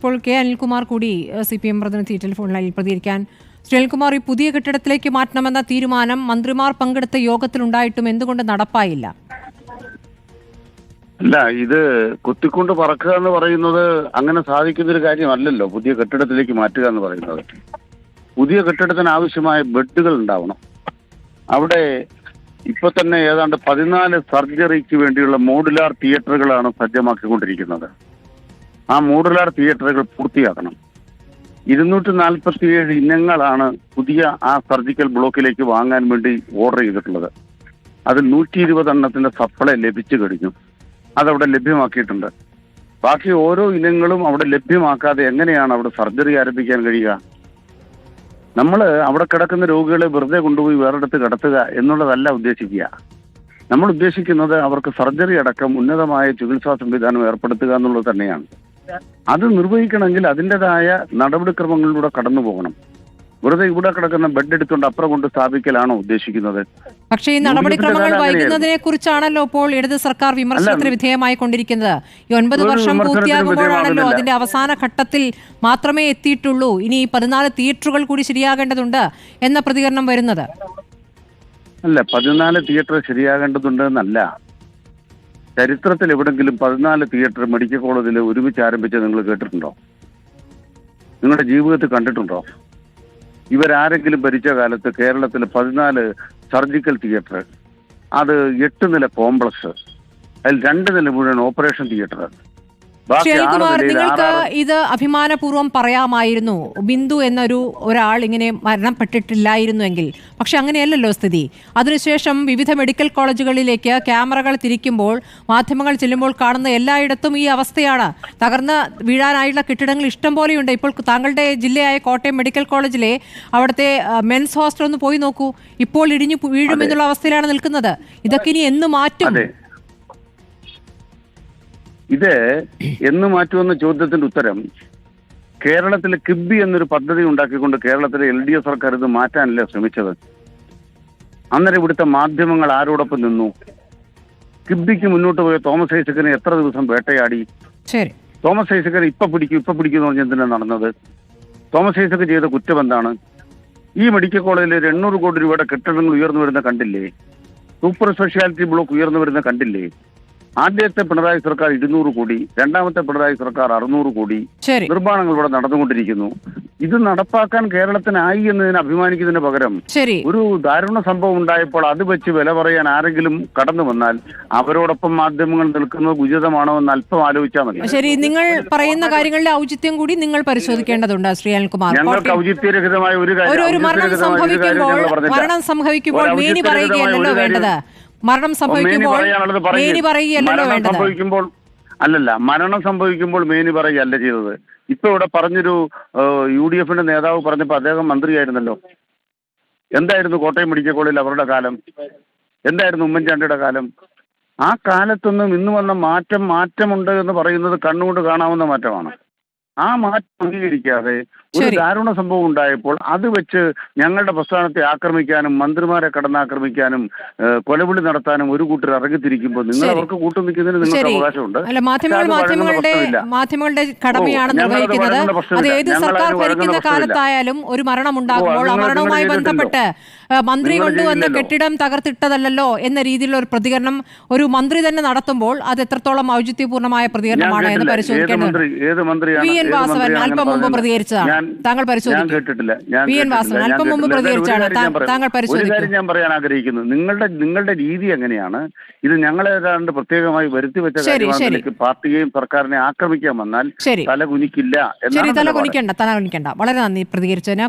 ഇപ്പോൾ കെ അനിൽകുമാർ കൂടി C P M പ്രതിനിധി ടെലിഫോണിൽ പ്രതികരിക്കാൻ. ശ്രീ അനിൽകുമാർ ഈ പുതിയ കെട്ടിടത്തിലേക്ക് മാറ്റണമെന്ന തീരുമാനം മന്ത്രിമാർ പങ്കെടുത്ത യോഗത്തിലുണ്ടായിട്ടും എന്തുകൊണ്ട് നടപ്പായില്ല? അല്ല ഇത് കുത്തിക്കൊണ്ട് പറക്കുക എന്ന് പറയുന്നത് അങ്ങനെ സാധിക്കുന്ന ഒരു കാര്യമല്ലല്ലോ പുതിയ കെട്ടിടത്തിലേക്ക് മാറ്റുക എന്ന് പറയുന്നത്. പുതിയ കെട്ടിടത്തിന് ആവശ്യമായ ബെഡുകൾ ഉണ്ടാവണം. അവിടെ ഇപ്പൊ തന്നെ ഏതാണ്ട് പതിനാല് സർജറിക്ക് വേണ്ടിയുള്ള മോഡുലാർ തിയേറ്ററുകളാണ് സജ്ജമാക്കിക്കൊണ്ടിരിക്കുന്നത്. ആ മോഡുലാർ തിയേറ്ററുകൾ പൂർത്തിയാക്കണം. ഇരുന്നൂറ്റി നാൽപ്പത്തിയേഴ് ഇനങ്ങളാണ് പുതിയ ആ സർജിക്കൽ ബ്ലോക്കിലേക്ക് വാങ്ങാൻ വേണ്ടി ഓർഡർ ചെയ്തിട്ടുള്ളത്. അതിൽ നൂറ്റി ഇരുപത് എണ്ണത്തിന്റെ സപ്ലൈ ലഭിച്ചു കഴിഞ്ഞു. അതവിടെ ലഭ്യമാക്കിയിട്ടുണ്ട്. ബാക്കി ഓരോ ഇനങ്ങളും അവിടെ ലഭ്യമാക്കാതെ എങ്ങനെയാണ് അവിടെ സർജറി ആരംഭിക്കാൻ കഴിയുക? നമ്മൾ അവിടെ കിടക്കുന്ന രോഗികളെ വെറുതെ കൊണ്ടുപോയി വേറെടുത്ത് കിടത്തുക എന്നുള്ളതല്ല ഉദ്ദേശിക്കുക. നമ്മൾ ഉദ്ദേശിക്കുന്നത് അവർക്ക് സർജറി അടക്കം ഉന്നതമായ ചികിത്സാ സംവിധാനം ഏർപ്പെടുത്തുക എന്നുള്ളത് തന്നെയാണ്. അത് നിർവഹിക്കണമെങ്കിൽ അതിന്റെതായ നടപടിക്രമങ്ങളിലൂടെ കടന്നു പോകണം. വെറുതെ ഇവിടെ കിടക്കുന്ന ബെഡ് എടുത്തുകൊണ്ട് അപ്പുറം കൊണ്ട് സ്ഥാപിക്കലാണോ ഉദ്ദേശിക്കുന്നത്? പക്ഷേ ഈ നടപടിക്രമങ്ങൾ വൈകുന്നതിനെ കുറിച്ചാണല്ലോ ഇപ്പോൾ ഇടത് സർക്കാർ വിമർശനത്തിന് വിധേയമായി കൊണ്ടിരിക്കുന്നത്. ഈ ഒൻപത് വർഷം പൂർത്തിയാകുമ്പോഴാണല്ലോ അതിന്റെ അവസാന ഘട്ടത്തിൽ മാത്രമേ എത്തിയിട്ടുള്ളൂ. ഇനി പതിനാല് തിയേറ്ററുകൾ കൂടി ശരിയാകേണ്ടതുണ്ട് എന്ന പ്രതികരണം വരുന്നത്. അല്ല പതിനാല് തിയേറ്റർ ശരിയാകേണ്ടതുണ്ട് എന്നല്ല. ചരിത്രത്തിൽ എവിടെങ്കിലും പതിനാല് തിയേറ്റർ മെഡിക്കൽ കോളേജിൽ ഒരുമിച്ച് ആരംഭിച്ച നിങ്ങൾ കേട്ടിട്ടുണ്ടോ? നിങ്ങളുടെ ജീവിതത്തിൽ കണ്ടിട്ടുണ്ടോ? ഇവരാരെങ്കിലും ഭരിച്ച കാലത്ത് കേരളത്തിൽ പതിനാല് സർജിക്കൽ തിയേറ്റർ അത് എട്ട് നില കോംപ്ലക്സ് അതിൽ രണ്ട് നില മുഴുവൻ ഓപ്പറേഷൻ തിയേറ്റർ നിലയിൽ നിങ്ങൾക്ക് ഇത് അഭിമാനപൂർവം പറയാമായിരുന്നു. ബിന്ദു എന്നൊരു ഒരാൾ ഇങ്ങനെ മരണപ്പെട്ടിട്ടില്ലായിരുന്നുവെങ്കിൽ. പക്ഷെ അങ്ങനെയല്ലല്ലോ സ്ഥിതി. അതിനുശേഷം വിവിധ മെഡിക്കൽ കോളേജുകളിലേക്ക് ക്യാമറകൾ തിരിക്കുമ്പോൾ മാധ്യമങ്ങൾ ചെല്ലുമ്പോൾ കാണുന്ന എല്ലായിടത്തും ഈ അവസ്ഥയാണ്. തകർന്ന് വീഴാനായുള്ള കെട്ടിടങ്ങൾ ഇഷ്ടം പോലെയുണ്ട്. ഇപ്പോൾ താങ്കളുടെ ജില്ലയായ കോട്ടയം മെഡിക്കൽ കോളേജിലെ അവിടുത്തെ മെൻസ് ഹോസ്റ്റൽ ഒന്ന് പോയി നോക്കൂ. ഇപ്പോൾ ഇടിഞ്ഞു വീഴുമെന്നുള്ള അവസ്ഥയിലാണ് നിൽക്കുന്നത്. ഇതൊക്കെ ഇനി എന്ന് മാറ്റും? ഇത് എന്ന് മാറ്റുമെന്ന ചോദ്യത്തിന്റെ ഉത്തരം കേരളത്തിലെ കിബി എന്നൊരു പദ്ധതി ഉണ്ടാക്കിക്കൊണ്ട് കേരളത്തിലെ എൽ ഡി എഫ് സർക്കാർ ഇത് മാറ്റാനല്ലേ ശ്രമിച്ചത്? അന്നേരം ഇവിടുത്തെ മാധ്യമങ്ങൾ ആരോടൊപ്പം നിന്നു? കിബിക്ക് മുന്നോട്ട് പോയ തോമസ് ഐസക്കിനെ എത്ര ദിവസം വേട്ടയാടി? തോമസ് ഐസക്കൻ ഇപ്പൊ പിടിക്കും ഇപ്പൊ പിടിക്കും എന്ന് പറഞ്ഞ് എന്തിനാ നടന്നത്? തോമസ് ഐസക്ക് ചെയ്ത കുറ്റം എന്താണ്? ഈ മെഡിക്കൽ കോളേജിൽ ഒരു എണ്ണൂറ് കോടി രൂപയുടെ കെട്ടിടങ്ങൾ ഉയർന്നു വരുന്ന കണ്ടില്ലേ? സൂപ്പർ സ്പെഷ്യാലിറ്റി ബ്ലോക്ക് ഉയർന്നു വരുന്ന കണ്ടില്ലേ? ആദ്യത്തെ പിണറായി സർക്കാർ ഇരുന്നൂറ് കോടി രണ്ടാമത്തെ പിണറായി സർക്കാർ അറുന്നൂറ് കോടി നിർമ്മാണങ്ങൾ ഇവിടെ നടന്നുകൊണ്ടിരിക്കുന്നു. ഇത് നടപ്പാക്കാൻ കേരളത്തിനായി എന്നതിന് അഭിമാനിക്കുന്നതിന് പകരം ഒരു ദാരുണ സംഭവം ഉണ്ടായപ്പോൾ അത് വെച്ച് വില പറയാൻ ആരെങ്കിലും കടന്നു വന്നാൽ അവരോടൊപ്പം മാധ്യമങ്ങൾ നിൽക്കുന്നത് ഉചിതമാണോ എന്ന് അല്പം ആലോചിച്ചാൽ മതി. ശരി നിങ്ങൾ പറയുന്ന കാര്യങ്ങളുടെ ഔചിത്യം കൂടി നിങ്ങൾ പരിശോധിക്കേണ്ടതുണ്ട് ശ്രീ അനിൽകുമാർ. ഞങ്ങൾക്ക് ഔചിത്യരഹിതമായ ഒരു കാര്യം മരണം സംഭവിക്കുമ്പോൾ പറയുകയല്ലല്ലോ വേണ്ടത്. മരണം സംഭവിക്കുമ്പോൾ. മേനി പറയുകയല്ലോ വേണ്ടത്. സംഭവിക്കുമ്പോൾ അല്ലല്ല മരണം സംഭവിക്കുമ്പോൾ മേനി പറയുകയല്ല ചെയ്തത്. ഇപ്പൊ ഇവിടെ പറഞ്ഞൊരു യു ഡി എഫിന്റെ നേതാവ് പറഞ്ഞപ്പോ അദ്ദേഹം മന്ത്രിയായിരുന്നല്ലോ. എന്തായിരുന്നു കോട്ടയം മെഡിക്കൽ കോളേജിൽ അവരുടെ കാലം? എന്തായിരുന്നു ഉമ്മൻചാണ്ടിയുടെ കാലം? ആ കാലത്തൊന്നും ഇന്ന് വന്ന മാറ്റം മാറ്റമുണ്ട് എന്ന് പറയുന്നത് കണ്ണുകൊണ്ട് കാണാവുന്ന മാറ്റമാണ്. ആ മാറ്റം അംഗീകരിക്കാതെ ഒരു ദാരുണ സംഭവം ഉണ്ടായപ്പോൾ അത് വെച്ച് ഞങ്ങളുടെ പ്രസ്ഥാനത്തെ ആക്രമിക്കാനും മന്ത്രിമാരെ കടന്നാക്രമിക്കാനും കൊലവിളി നടത്താനും ഒരു കൂട്ടർ ഇറങ്ങിത്തിരിക്കുമ്പോൾ നിങ്ങൾ. അവർക്ക് കൂട്ടു നിൽക്കുന്നതിന് നിങ്ങൾക്ക് അവകാശമുണ്ട്. അല്ല മാധ്യമങ്ങൾ മാധ്യമങ്ങളുടെ മാധ്യമങ്ങളുടെ കടമയാണ് നിർവഹിക്കുന്നത്. അത് ഏത് സർക്കാർ ഭരിക്കുന്ന കാലത്തായാലും ഒരു മരണം ഉണ്ടാകുമ്പോൾ ആ മരണവുമായി ബന്ധപ്പെട്ട് മന്ത്രി കൊണ്ടുവന്ന കെട്ടിടം തകർത്തിട്ടതല്ലോ എന്ന രീതിയിലുള്ള ഒരു പ്രതികരണം ഒരു മന്ത്രി തന്നെ നടത്തുമ്പോൾ അത് എത്രത്തോളം ഔചിത്യപൂർണമായ പ്രതികരണമാണ് എന്ന് പരിശോധിക്കേണ്ടത് വി. എൻ. വാസവൻ അല്പം മുമ്പ് പ്രതികരിച്ചതാണ്. താങ്കൾ പരിശോധിക്കും. ഒരു കാര്യം ഞാൻ പറയാൻ ആഗ്രഹിക്കുന്നു. നിങ്ങളുടെ നിങ്ങളുടെ രീതി എങ്ങനെയാണ്? ഇത് ഞങ്ങളെ ഏതാണ്ട് പ്രത്യേകമായി വരുത്തി വെച്ച ശരി, കാര്യമാണ്. ശരി. നിലയ്ക്ക് പാർട്ടിയെയും സർക്കാരിനെ ആക്രമിക്കാൻ വന്നാൽ തല കുനിക്കില്ല തല കുനിക്കണ്ട തല കുനിക്കണ്ട. വളരെ നന്ദി പ്രതികരിച്ചതിന്.